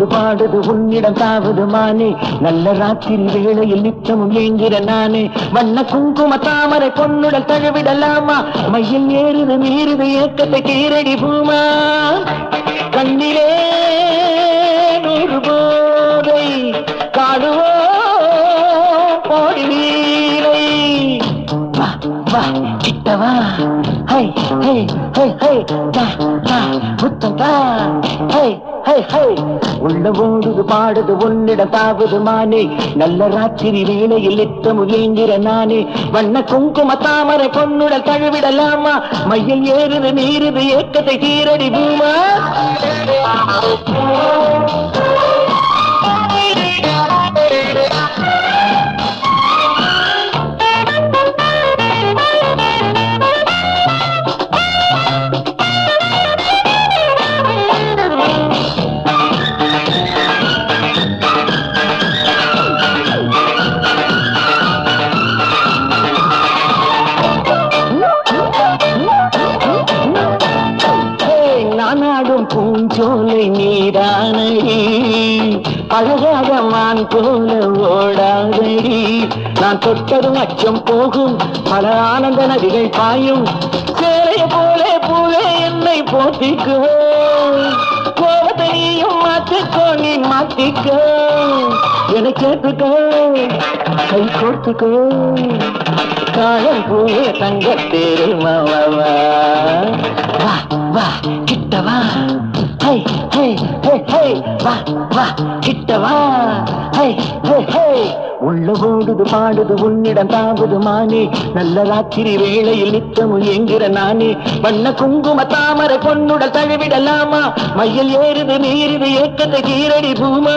உன்னிடம் தாவது மானே. நல்ல ராத்திரி வேளையில் நித்தமும் ஏங்கிற நானே. வண்ண குங்கும தாமரை பொன்னுடல் தழுவிடலாமா? மையில் ஏறுது மீறுது ஏக்கத்தை கீரடி பூமா? கண்ணிலே நூறு போதை காடுவோ போடி வீரை. வா வா கிட்டவா ஹை ஹை ஹை ஹை. வா வா புத்தம் உள்ள ஓடுது பாடுது உன்னிட தாவது மானே. நல்ல ராத்திரி வேளையில் நித்தம் ஏங்கிற நானே. வண்ண குங்கும தாமரை பொன்னுடல் தழுவிடலாமா? மையில் ஏறுது நீருது ஏக்கத்தை தீரடி பூமா? ஏய், பூஞ்சோலை நீதானடி அழகாக மான் போல ஓடாதடி. நான் தொட்டதும் அச்சம் போகும். பல ஆனந்த நதிகள் பாயும். சேலைய போலே பூவே என்னை போத்திக்கோ கோபத்தை நீயும் மாத்திக்கோ நீ மாற்றிக்கோ என கேட்டுக்கோ. கை கோர்த்துக்கோ காலம் பூவே தேரில் மாவா வா வா கிட்ட வா. ஹை ஹை ஹை ஹை வா வா கிட்ட வா. Hi hi hi. உள்ள ஓடுது பாடுது உன்னிடம் தாவுது மானே. நல்ல ராத்திரி வேளையில் நித்தமும் என்கிற நானே. வண்ண குங்கும தாமரை பொண்ணுடல் தழுவிடலாமா? மயில் ஏறுது நீருது ஏக்கத்தை கீரடி பூமா?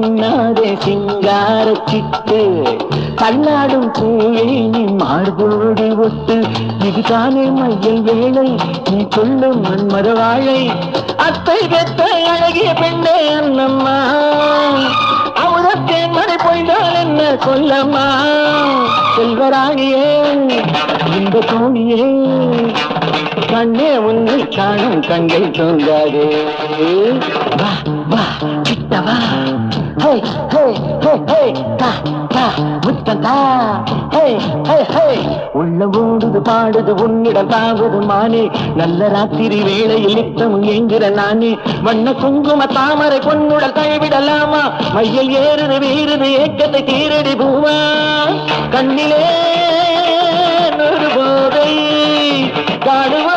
தப்பாக சிங்கார சிட்டு. கண்ணாடும் பூவே நீ மார்போடி ஒட்டு. இதுதானே மையல் வேலை நீ சொல்லும் மண்மரவாழை அத்தை பெத்த அழகிய பெண்ணே அண்ணம்மா. அமுதத்தேன் மழை பொய்தால் என்ன சொல்லம்மா? செல்வராணியே இந்த தோணியே கண்ணே உன்னை காணும் கண்கள் தோன்றாதே. வா வா கிட்ட வா hey, hey, hey, hey, தா தா முத்தம் தா. Hey, hey, hey. உள்ள ஓடுது பாடுது உன்னிடம் தாவது மானே. நல்ல ராத்திரி வேளையில் நித்தம் என்கிற நானே. வண்ண குங்கும தாமரை பொன்னுடல் கைவிடலாமா? மையில் ஏறுது வீறுது ஏக்கத்தை தீரடி பூவா. கண்ணிலே நூறு போதை காடுவோ